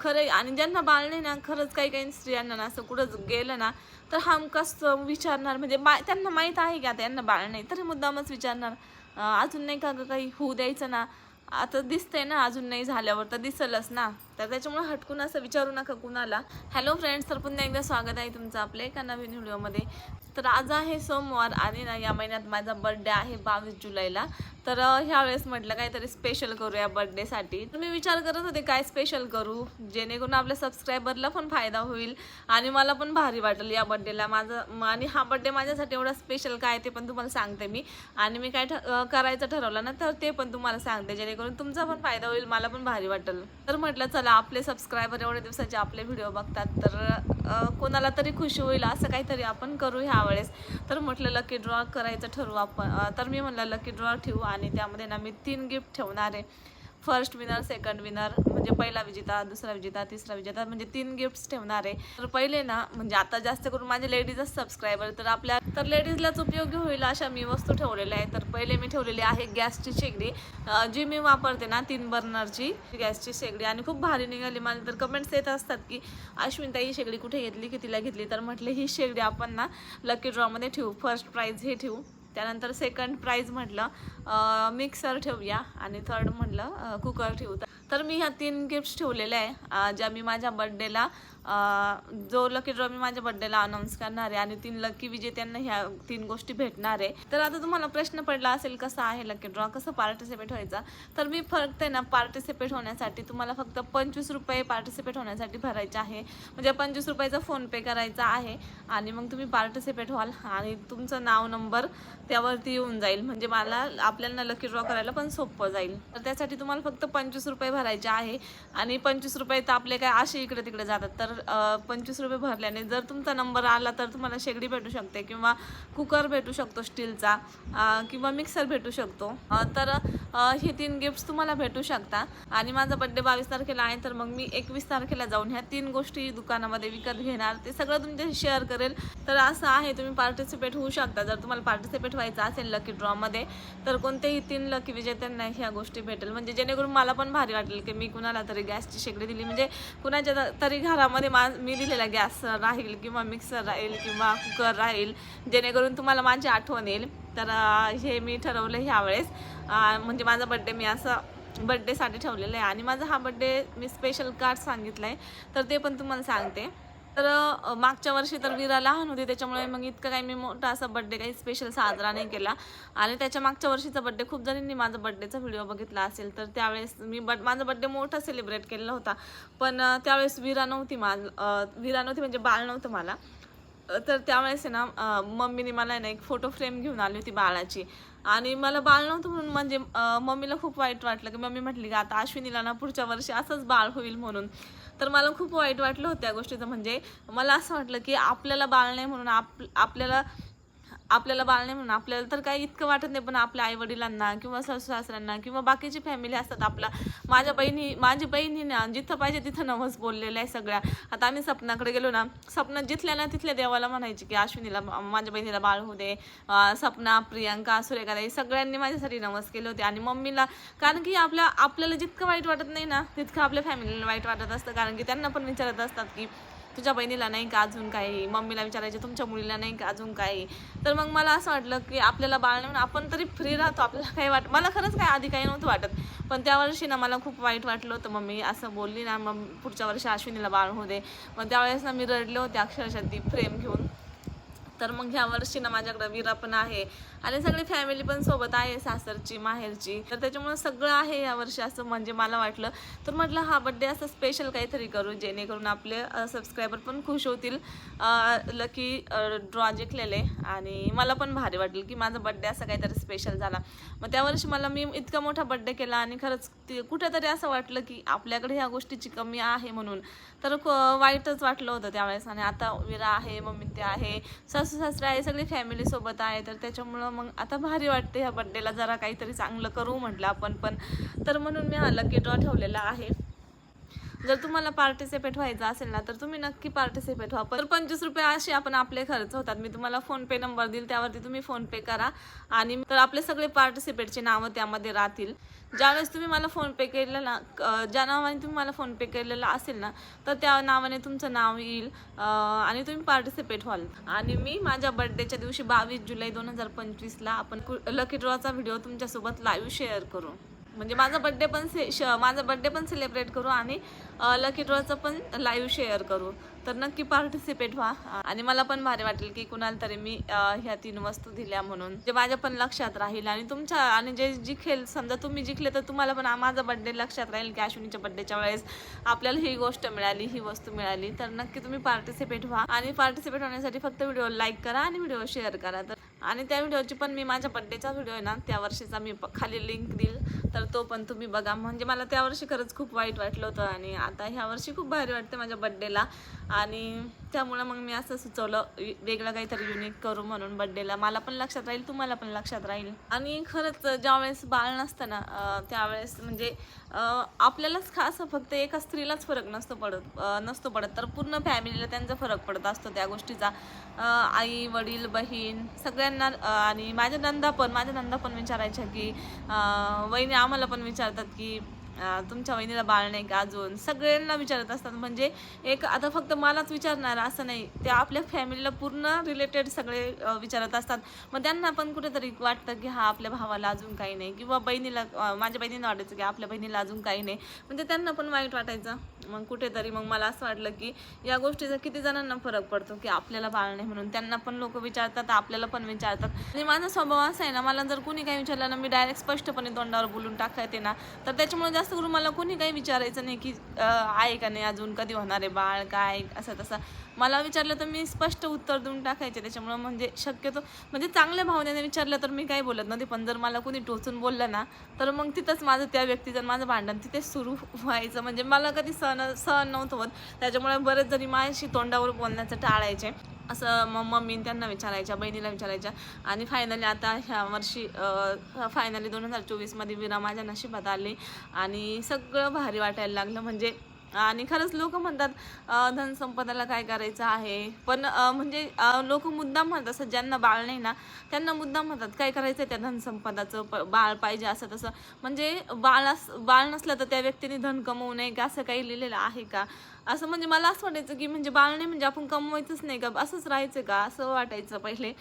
खरं आणि ज्यांना बाळ नाही ना खरंच काही काही स्त्रियांना ना असं कुठंच गेलं ना तर हमखास विचारणार. म्हणजे मा त्यांना माहीत आहे की आता यांना बाळ नाही तरी मुद्दामच विचारणार. अजून नाही का काही होऊ द्यायचं ना. आता दिसतंय ना अजून नाही झाल्यावर तर दिसलच ना. तर त्याच्यामुळे हटकून असं विचारू नका कुणाला. हॅलो फ्रेंड्स तर पुन्हा एकदा स्वागत आहे तुमचं आपल्या एका नवीन व्हिडिओमध्ये. तर आज आहे सोमवार आणि ना या महिन्यात माझा बर्थडे आहे बावीस जुलैला. तर ह्यावेळेस म्हटलं काहीतरी स्पेशल करूया बर्थडेसाठी तर मी विचार करत होते काय स्पेशल करू? जेणेकरून आपल्या सबस्क्रायबरला पण फायदा होईल आणि मला पण भारी वाटेल या बर्थडेला माझं आणि हा बर्थडे माझ्यासाठी एवढा स्पेशल काय ते पण तुम्हाला सांगते मी. आणि मी काय ठ- करायचं ठरवलं ना तर ते पण तुम्हाला सांगते. जेणेकरून तुमचा पण फायदा होईल मला पण भारी वाटेल. तर म्हटलं चला आपले सबस्क्रायबर एवढ्या दिवसाचे आपले व्हिडिओ बघतात तर कोणाला तरी खुशी होईल असं काहीतरी आपण करू ह्या वेळेस तर म्हटलं लकी ड्रॉ करायचं ठरवू आपण. तर मी म्हटलं लकी ड्रॉ ठेवू आणि त्यामध्ये ना मी तीन गिफ्ट ठेवणार आहे. फर्स्ट विनर सेकंड विनर म्हणजे पहिला विजेता दुसरा विजेता तिसरा विजेता म्हणजे तीन गिफ्ट्स ठेवणार आहे. तर पहिले ना म्हणजे आता जास्त करून माझे लेडीजच सबस्क्रायबर तर आपल्या तर लेडीजलाच उपयोगी होईल अशा मी वस्तू ठेवलेल्या आहे तर पहिले मी ठेवलेली आहे गॅसची शेगडी. जी मी वापरते ना तीन बर्नरची गॅसची शेगडी. आणि खूप भारी निघाली मला तर कमेंट्स येत असतात की अश्विनता ही शेगडी कुठे घेतली? की तिला घेतली? तर म्हटले ही शेगडी आपण ना लकी ड्रॉमध्ये ठेवू. फर्स्ट प्राईज हे ठेवू. त्यानंतर सेकंड प्राईज म्हटलं मिक्सर ठेवूया आणि थर्ड म्हटलं कुकर ठेवू. तर मी ह्या तीन गिफ्ट्स ठेवलेल्या आहे ज्या मी माझ्या बड्डेला जो लकी ड्रॉ मी माझ्या बड्डेला अनाऊन्स करणार आहे आणि तीन लकी विजेत्यांना ह्या तीन गोष्टी भेटणार आहे. तर आता तुम्हाला प्रश्न पडला असेल कसा आहे लकी ड्रॉ कसं पार्टिसिपेट व्हायचा? तर मी फक्त आहे ना पार्टिसिपेट होण्यासाठी तुम्हाला फक्त पंचवीस रुपये पार्टिसिपेट होण्यासाठी भरायचे आहे. म्हणजे पंचवीस रुपयाचा फोनपे करायचा आहे आणि मग तुम्ही पार्टिसिपेट व्हाल आणि तुमचं नाव नंबर त्यावरती येऊन जाईल. म्हणजे मला आपल्याला लकी ड्रॉ करायला पण सोपं जाईल. तर त्यासाठी तुम्हाला फक्त पंचवीस रुपये भरायचे आहे आणि पंचवीस रुपये तर आपले काय असे इकडे तिकडे जातात. तर पंचवीस रुपये भरल्याने जर तुमचा नंबर आला तर तुम्हाला शेगडी भेटू शकते किंवा कुकर भेटू शकतो स्टीलचा किंवा मिक्सर भेटू शकतो. तर हे तीन गिफ्ट्स तुम्हाला भेटू शकता. आणि माझा बड्डे बावीस तारखेला आहे तर मग मी एकवीस तारखेला जाऊन ह्या तीन गोष्टी दुकानामध्ये विकत घेणार. ते सगळं तुमच्याशी शेअर करेल. तर असं आहे तुम्ही पार्टिसिपेट होऊ शकता. जर तुम्हाला पार्टिसिपेट व्हायचं असेल लकी ड्रॉमध्ये तर कोणतेही तीन लकी विजेत्यांना ह्या गोष्टी भेटेल. म्हणजे जेणेकरून मला पण भारी वाटेल की मी कुणाला तरी गॅसची शेगडी दिली. म्हणजे कुणाच्या तरी घरामध्ये मा मी दिलेला गॅस राहील किंवा मिक्सर राहील किंवा कुकर राहील जेणेकरून तुम्हाला माझी आठवण येईल. तर हे मी ठरवलं ह्यावेळेस. म्हणजे माझा बड्डे मी असं बड्डेसाठी ठेवलेलं आहे. आणि माझा हा बड्डे मी स्पेशल कार्ड सांगितलं आहे तर ते पण तुम्हाला सांगते. तर मागच्या वर्षी तर विरा लहान होती त्याच्यामुळे मग इतकं काही मी मोठा असा बड्डे काही स्पेशल साजरा नाही केला. आणि त्याच्या मागच्या वर्षीचा बड्डे खूप जणींनी माझा बड्डेचा व्हिडिओ बघितला असेल तर त्यावेळेस मी बड माझा बड्डे मोठा सेलिब्रेट केलेला होता. पण त्यावेळेस विरा नव्हती माझ विरा नव्हती म्हणजे बाळ नव्हतं मला. तर त्यावेळेस आहे ना मम्मीने मला आहे ना एक फोटो फ्रेम घेऊन आली होती बाळाची. आणि मला बाळ नव्हतं म्हणून म्हणजे मम्मीला खूप वाईट वाटलं की मम्मी म्हटली की आता अश्विनीला ना पुढच्या वर्षी असंच बाळ होईल म्हणून. तर मला खूप वाईट वाटलं होतं त्या गोष्टीचं. म्हणजे मला असं वाटलं की आपल्याला बाळ नाही म्हणून आप आपल्याला आपल्याला बाळ नाही म्हणून आपल्याला तर काही इतकं वाटत नाही पण आपल्या आई वडिलांना किंवा सासू सासऱ्यांना किंवा बाकीची फॅमिली असतात आपला. माझ्या बहिणी माझी बहिणी ना जिथं पाहिजे तिथं नवस बोललेलं आहे सगळ्या. आता आम्ही सपनाकडे गेलो ना सपना जिथल्या ना तिथल्या देवाला म्हणायची की अश्विनीला माझ्या बहिणीला बाळ होऊ दे. सपना प्रियांका सुरेखा हे सगळ्यांनी माझ्यासाठी नवस केले होते आणि मम्मीला कारण की आपल्या आपल्याला जितकं वाईट वाटत नाही ना तितकं आपल्या फॅमिलीला वाईट वाटत असतं. कारण की त्यांना पण विचारत असतात की तुझ्या बहिणीला नाही का अजून काही? मम्मीला विचारायचे तुमच्या मुलीला नाही का अजून काही? तर मग मला असं वाटलं की आपल्याला बाळ नाही म्हणून आपण तरी फ्री राहतो आपल्याला काही वाट मला खरंच काय आधी काही नव्हतं वाटत. पण त्या वर्षी ना मला खूप वाईट वाटलं होतं. मम्मी असं बोलली ना मग पुढच्या वर्षी अश्विनीला बाळ होऊ दे. मग त्यावेळेस ना मी रडले होते अक्षरशः ती फ्रेम घेऊन. तर मग ह्या वर्षी ना माझ्याकडे विरा पण आहे. आणि सगळी फॅमिली पण सोबत आहे सासरची माहेरची. तर त्याच्यामुळे सगळं आहे या वर्षी असं म्हणजे मला वाटलं. तर म्हटलं हा बड्डे असं स्पेशल काहीतरी करू जेणेकरून आपले सबस्क्रायबर पण खुश होतील. लकी ड्रॉ जिंकलेले. आणि मला पण भारी वाटेल की माझा बड्डे असा काहीतरी स्पेशल झाला. मग त्या वर्षी मला मी इतका मोठा बड्डे केला आणि खरंच ते कुठेतरी असं वाटलं की आपल्याकडे ह्या गोष्टीची कमी आहे म्हणून. तर क- वाईटच वाटलं होतं त्यावेळेस. आणि आता विरा आहे मम्मी ते आहे सासू सासरे आहे सगळी फॅमिलीसोबत आहे तर त्याच्यामुळं मग आता भारी वाटते ह्या बड्डेला जरा काहीतरी चांगलं करू म्हटलं आपण पण तर म्हणून मी हा लकी ड्रॉ ठेवलेला आहे. जर तुम्हाला पार्टिसिपेट व्हायचं असेल ना तर तुम्ही नक्की पार्टिसिपेट व्हा. तर पंचवीस रुपये असे आपण आपले खर्च होतात. मी तुम्हाला फोनपे नंबर देईल त्यावरती तुम्ही फोनपे करा. आणि तर आपले सगळे पार्टिसिपेटचे नावं त्यामध्ये राहतील. ज्यावेळेस तुम्ही मला फोनपे केलेला ना ज्या नावाने तुम्ही मला फोनपे केलेला असेल ना तर त्या नावाने तुमचं नाव येईल आणि तुम्ही पार्टिसिपेट व्हाल. आणि मी माझ्या बर्थडेच्या दिवशी बावीस जुलै दोन हजार पंचवीसला आपण लकी ड्रॉचा व्हिडिओ तुमच्यासोबत लाईव्ह शेअर करू. म्हणजे माझा बड्डे पण से श माझा बड्डे पण सेलिब्रेट करू आणि लकी ड्रॉचं पण लाईव्ह शेअर करू. तर नक्की पार्टिसिपेट व्हा. आणि मला पण भारी वाटेल की कुणाला तरी मी ह्या तीन वस्तू दिल्या म्हणून. जे माझ्या पण लक्षात राहील आणि तुमच्या आणि जे जिखेल समजा तुम्ही जिंकले तर तुम्हाला पण माझा बड्डे लक्षात राहील की अश्विनीच्या बड्डेच्या वेळेस आपल्याला ही गोष्ट मिळाली ही वस्तू मिळाली. तर नक्की तुम्ही पार्टिसिपेट व्हा. आणि पार्टिसिपेट होण्यासाठी फक्त व्हिडिओ लाईक करा आणि व्हिडिओ शेअर करा. तर आणि त्या व्हिडिओची पण मी माझ्या बड्डेचा व्हिडिओ आहे ना त्या वर्षीचा मी खाली लिंक देईल. तर तो पण तुम्ही बघा. म्हणजे मला त्या वर्षी खरंच खूप वाईट वाटलं होतं आणि आता ह्या वर्षी खूप भारी वाटते माझ्या बड्डेला आणि त्यामुळं मग मी असं सुचवलं वेगळं काहीतरी युनिक करू म्हणून बड्डेला मला पण लक्षात राहील तुम्हाला पण लक्षात राहील. आणि खरंच ज्यावेळेस बाळ नसतं ना त्यावेळेस म्हणजे आपल्यालाच खास फक्त एका स्त्रीलाच फरक नसतो पडत नसतो पडत. तर पूर्ण फॅमिलीला त्यांचा फरक पडत असतो त्या गोष्टीचा. आई वडील बहीण सगळ्यांना त्यांना आणि माझ्या नंदा पण माझ्या नंदा पण विचारायच्या की वहिनी आम्हाला पण विचारतात की तुमच्या वहिनीला बाळ नाही का अजून? सगळ्यांना विचारत असतात. म्हणजे एक आता फक्त मलाच विचारणार असं नाही. ते आपल्या फॅमिलीला पूर्ण रिलेटेड सगळे विचारत असतात. मग त्यांना पण कुठेतरी वाटतं की हा आपल्या भावाला अजून काही नाही. किंवा बहिणीला माझ्या बहिणीला वाटायचं की आपल्या बहिणीला अजून काही नाही. म्हणजे त्यांना पण वाईट वाटायचं. मग कुठेतरी मग मला असं वाटलं की या गोष्टीचा किती जणांना फरक पडतो की आपल्याला बाळ नाही म्हणून. त्यांना पण लोक विचारतात आपल्याला पण विचारतात. आणि माझा स्वभाव असा आहे ना मला जर कोणी काही विचारलं ना मी डायरेक्ट स्पष्टपणे तोंडावर बोलून टाकायते ना तर त्याच्यामुळे जास्त करून मला कोणी काही विचारायचं नाही की आहे का नाही अजून कधी होणार आहे बाळ काय असं तसं. मला विचारलं तर मी स्पष्ट उत्तर देऊन टाकायचे त्याच्यामुळं म्हणजे शक्यतो म्हणजे चांगल्या भावनेने विचारलं तर मी काही बोलत नव्हते पण जर मला कोणी टोचून बोललं ना तर मग तिथंच माझं त्या व्यक्तीचं माझं भांडण तिथेच सुरू व्हायचं. म्हणजे मला कधी सहन सहन नव्हतं होत. त्याच्यामुळे बरेच जरी माझ्याशी तोंडावर बोलण्याचं टाळायचे. असं मग मम्मी त्यांना विचारायच्या बहिणीला विचारायच्या. आणि फायनली आता ह्या वर्षी फायनली दोन हजार चोवीसमध्ये विरा माझ्या नशिबात आली. आणि सगळं भारी वाटायला लागलं. म्हणजे आणि खरंच लोक म्हणतात धनसंपदाला काय करायचं आहे? पण म्हणजे लोक मुद्दाम म्हणतात असं ज्यांना बाळ नाही ना त्यांना मुद्दाम म्हणतात काय करायचं त्या धनसंपदाचं प- बाळ पाहिजे असं तसं. म्हणजे बाळ बाळ नसलं तर त्या व्यक्तीने धन कमवू नये का? असं काही लिहिलेलं आहे का? असं म्हणजे मला असं वाटायचं की म्हणजे बाळ नाही म्हणजे आपण कमवायचंच नाही का? असंच राहायचं का? असं वाटायचं पहिले.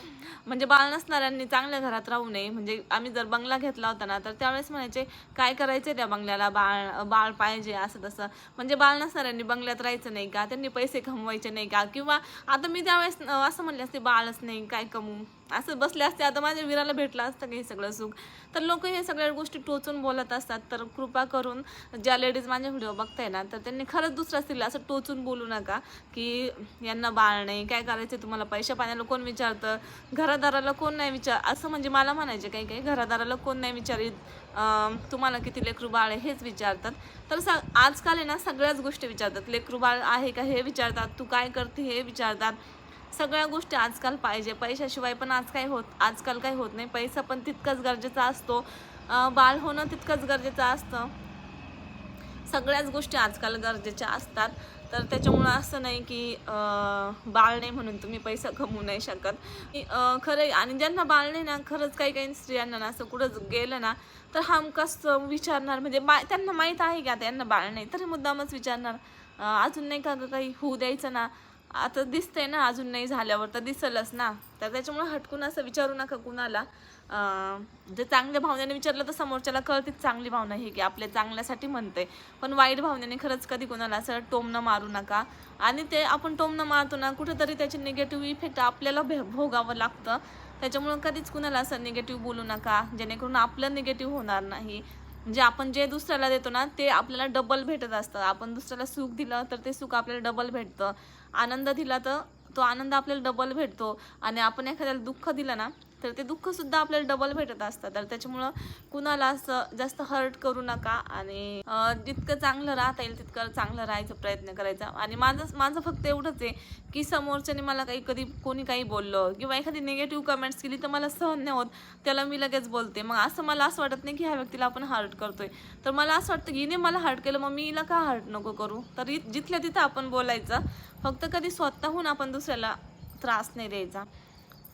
म्हणजे बाळ नसणाऱ्यांनी चांगल्या घरात राहू नये. म्हणजे आम्ही जर बंगला घेतला होता ना तर त्यावेळेस म्हणायचे काय करायचं त्या बंगल्याला? बाळ बाळ पाहिजे असं तसं. म्हणजे बाळ नसणाऱ्यांनी बंगल्यात राहायचं नाही का? त्यांनी पैसे कमवायचे नाही का? किंवा आता मी त्यावेळेस असं म्हणले असते बाळच नाही काय कमवू? असं बसले असते. आता माझ्या वीराला भेटलं असतं का हे सगळं सुख. तर लोक हे सगळ्या गोष्टी टोचून बोलत असतात. तर कृपा करून ज्या लेडीज माझे व्हिडिओ बघताय ना तर त्यांनी खरंच दुसऱ्या स्त्रीला असं टोचून बोलू नका की यांना बाळ नाही. काय करायचं तुम्हाला? पैशा पाण्याला कोण विचारतं? घरादाराला कोण नाही विचार? असं म्हणजे मला म्हणायचे काही काही. घरादाराला कोण नाही विचारित? तुम्हाला किती लेकरू बाळ आहे हेच विचारतात. तर स आजकाल आहे ना सगळ्याच गोष्टी विचारतात. लेकरू बाळ आहे का हे विचारतात? तू काय करते हे विचारतात. सगळ्या गोष्टी आजकाल पाहिजे. पैशाशिवाय पण आज काय होत आजकाल काही होत नाही. पैसा पण तितकाच गरजेचा असतो. बाळ होणं तितकंच गरजेचं असतं. सगळ्याच गोष्टी आजकाल गरजेच्या असतात. तर त्याच्यामुळं असं नाही की बाळ नाही म्हणून तुम्ही पैसा कमवू नाही शकत. खरं आणि ज्यांना बाळ नाही ना खरंच काही काही स्त्रियांना ना असं कुठंच गेलं ना तर हमखास विचारणार? म्हणजे मा त्यांना माहीत आहे की आता यांना बाळ नाही तर मुद्दामच विचारणार. अजून नाही का गं काही होऊ द्यायचं ना? आता दिसतंय ना अजून नाही झाल्यावर तर दिसलच ना. तर त्याच्यामुळे हटकून असं विचारू नका कुणाला. जर चांगल्या भावनेने विचारलं तर समोरच्याला कळतेच चांगली भावना ही की आपल्या चांगल्यासाठी म्हणते पण वाईट भावनेने खरंच कधी कोणाला असं टोमणं मारू नका. आणि ते आपण टोमणं मारतो ना कुठेतरी त्याचे निगेटिव्ह इफेक्ट आपल्याला भे भोगावं लागतं. त्याच्यामुळं कधीच कुणाला असं निगेटिव्ह बोलू नका जेणेकरून आपलं निगेटिव्ह होणार नाही. म्हणजे आपण जे दुसऱ्याला देतो ना ते आपल्याला डबल भेटत असतं. आपण दुसऱ्याला सुख दिलं तर ते सुख आपल्याला डबल भेटतं. आनंद दिला तर तो आनंद आपल्याला डबल भेटतो. आणि आपण एखाद्याला दुःख दिलं ना तर ते दुःखसुद्धा आपल्याला डबल भेटत असतं. तर त्याच्यामुळं कुणाला असं जास्त हर्ट करू नका आणि जितकं चांगलं राहता येईल तितकं चांगलं राहायचा प्रयत्न करायचा. आणि माझं माझं फक्त एवढंच आहे की समोरच्याने मला काही कधी कोणी काही बोललं किंवा एखादी निगेटिव्ह कमेंट्स केली तर मला सहन नाही होत. त्याला मी लगेच बोलते. मग असं मला असं वाटत नाही की ह्या व्यक्तीला आपण हर्ट करतोय. तर मला असं वाटतं की हिने मला हर्ट केलं मग मी हिला का हर्ट नको करू? तर जिथल्या तिथं आपण बोलायचं फक्त कधी स्वतःहून आपण दुसऱ्याला त्रास नाही द्यायचा.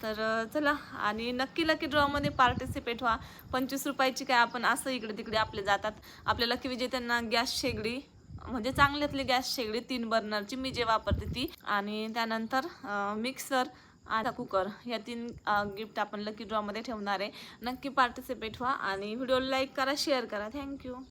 तर चला. आणि नक्की लकी ड्रॉमध्ये पार्टिसिपेट व्हा. पंचवीस रुपयाची काय आपण असं इकडे तिकडे आपले जातात. आपल्या लकी विजेत्यांना गॅस शेगडी म्हणजे चांगल्यातली गॅस शेगडी तीन बर्नरची मी जे वापरते ती. आणि त्यानंतर मिक्सर आता कुकर या तीन गिफ्ट आपण लकी ड्रॉमध्ये ठेवणार आहे. नक्की पार्टिसिपेट व्हा आणि व्हिडिओ लाईक करा शेअर करा. Thank you